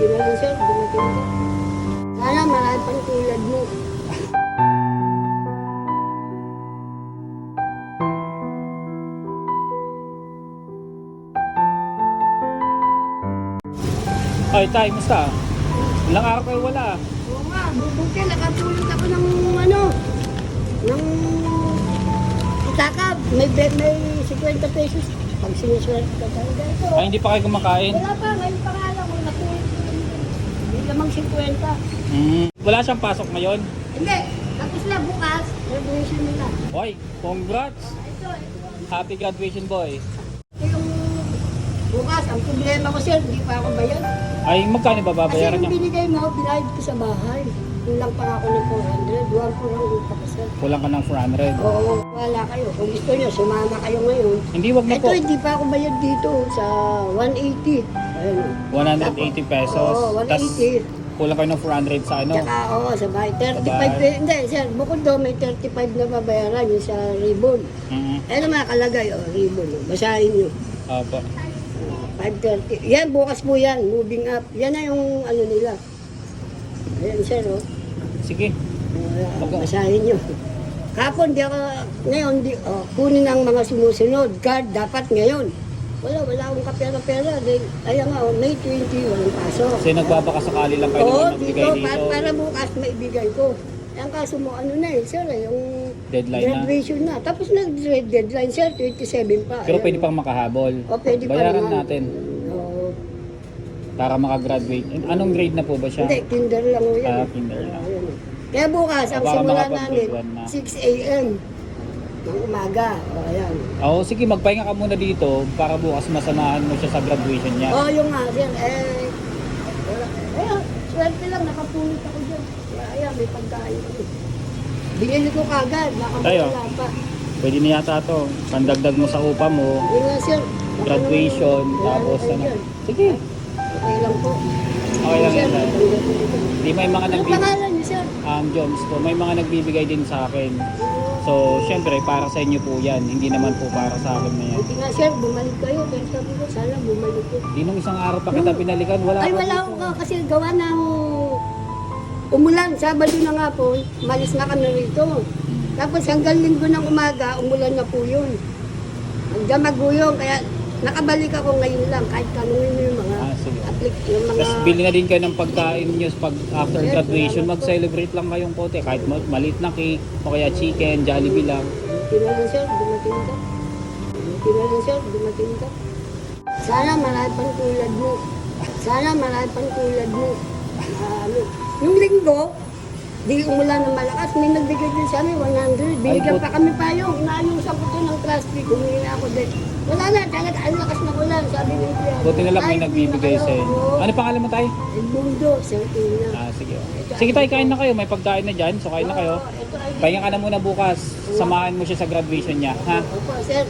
Lang sir, dumating ka. Sana marami pang tulad mo. Ay, tay, musta? Ilang araw kayo wala. Oo nga, bubuti, nakatulog ako ng ano, ng itakab. May, may 50 pesos. Pag sinuswerte ka talaga ito. Ay, hindi pa kayo kumakain. Wala pa, ngayon pa nga lang. Hindi lamang 50. Hmm. Wala siyang pasok ngayon. Hindi, tapos na bukas, graduation nila. Oy, congrats! Ito, ito. Happy graduation, boy. Ito yung bukas, ang problema ko sir, hindi pa ako bayad. Ay, magkano ba Kasi babayaran yung niya? binigay mo, binayad ko sa bahay. Kulang pa ako ng 400, duwag ko lang ko sir. Kulang ka ng 400. Oo, wala kayo. Kung gusto nyo, sumama kayo ngayon. Hindi, wag na Ito, po. hindi pa ako bayad dito sa 180. Ayun. 180 pesos. Oo, Tas 180. kulang kayo ng 400 sa ano. Tsaka, oo, sa bahay. 35 bahay. pe- Hindi, sir, bukod doon, may 35 na babayaran yung sa ribbon. Mm Ano makalagay, oh, ribbon. oh. Basahin nyo. Opo. 5.30. Yan, bukas po yan. Moving up. Yan na yung ano nila. Ayan, sir, oh. Sige. Mag- basahin nyo. Kapon, di ako, ngayon, di, oh, kunin ang mga sumusunod. Card, dapat ngayon. Wala, wala akong kapera-pera. Ayan nga, oh, May 20, walang pasok. Kasi nagbabaka sakali lang kayo Oo, naman dito, magbigay dito. para, para bukas maibigay ko. Ang kaso mo, ano na eh, sir, eh, yung Deadline na. graduation na. Tapos nag-deadline, sir, 27 pa. Pero Ayan. pwede pang makahabol. O, pwede pa Bayaran naman. natin Oo. para makagraduate. Anong grade na po ba siya? Hindi, kinder lang ho yan. Ah, kinder lang. Ayan. Kaya bukas, ang Baka simula namin, one na. 6 a.m. ng umaga. O, ayan. Oo, sige, magpahinga ka muna dito para bukas masamahan mo siya sa graduation niya. O, yung nga, yan, eh, wala. Ayan, swerte lang, nakapulot ako dyan. Ayan, may pagkain. Binili ko kagad, Tayo. pa. Pwede na yata to. Pandagdag mo sa upa mo, Yun nga, sir. Graduation, tapos ano. Sige, Okay lang po. okay lang yan. tay. tanggapin ko. Di may mga nagbibigay, pangalan um, Jones po, may mga nagbibigay din sa akin. So, syempre, para sa inyo po yan. Hindi naman po para sa akin na yan. Buti nga, sir, bumalik kayo. Pero sabi ko, sana bumalik ko. Di nung isang araw pa kita pinalikan, wala Ay, ka wala dito. ako ka kasi gawa ng umulan. Sabado na nga po, malis na kami rito. Tapos hanggang linggo ng umaga, umulan na po yun. Hanggang maguyong, kaya nakabalik ako ngayon lang. Kahit tanungin mo yung mga Ah, sige. applic, yung mga... Tapos bili na din kayo ng pagkain nyo pag after Yes, graduation, salamat po. mag-celebrate lang kayong konti. Kahit ma- maliit na cake, o kaya chicken, Jollibee lang. Buti na lang sir, dumating ka. Buti na lang sir, dumating ka. Sana marami pang tulad mo. Sana marami pang tulad mo. Ah, ano. Yung linggo, di umulan ng malakas, may nagbigay din sa amin 100. Binigyan Ay, pa kami payong. Inaayusan ko to ng traffic. Humingi na ako din. Wala na, talaga ang lakas ng ulan, sabi ng kuya. Buti na lang may nagbibigay hindi na sa inyo. Ano pangalan mo tayo? Edmundo, Sir Tina. Ah, sige. Sige tayo, kain na kayo. May pagkain na dyan, so kain na kayo. Pahinga ka na muna bukas. Samahan mo siya sa graduation niya, ha? Opo, sir.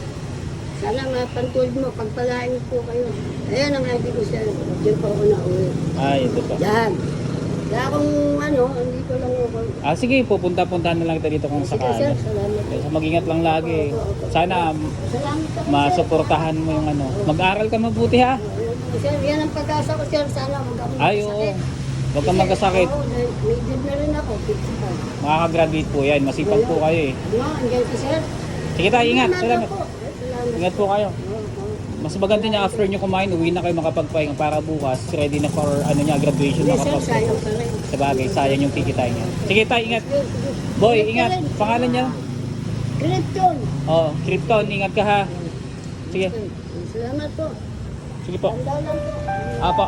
Sana mapantulad mo, pagpalain po kayo. Ayan ang ID ko, sir. Diyan po ako na-uwi. Ay, ito pa. Yan. Kaya kung ano, andito lang ako. Ah, sige, pupunta-punta na lang kita dito kung Sige, sir. sakali. Salamat. Kaya mag-ingat lang lagi. Sana Salamat ako, sir. masuportahan mo yung ano. Mag-aral ka mabuti, ha? Sir, yan ang pag-asa ko, sir. Sana wag ako Ay, oo. magkasakit. Huwag kang magkasakit. Oo, dahil may edad na rin ako, 55. Makakagraduate po yan. Masipag po kayo eh. Ano, andyan si sir. Sige tayo, ingat. Salamat Salamat. Ingat po kayo. Mas maganda niya after nyo kumain, uwi na kayo makapagpahinga para bukas ready na for ano niya graduation Hindi, sir, makapag sayang pa rin. sa bagay, sayang yung kikitain niya. Sige tayo, ingat. Boy, Ingat. Pangalan niya? Krypton. Oh, Krypton, ingat ka ha. Sige, Salamat po. sige po. Tanda lang po. Apa.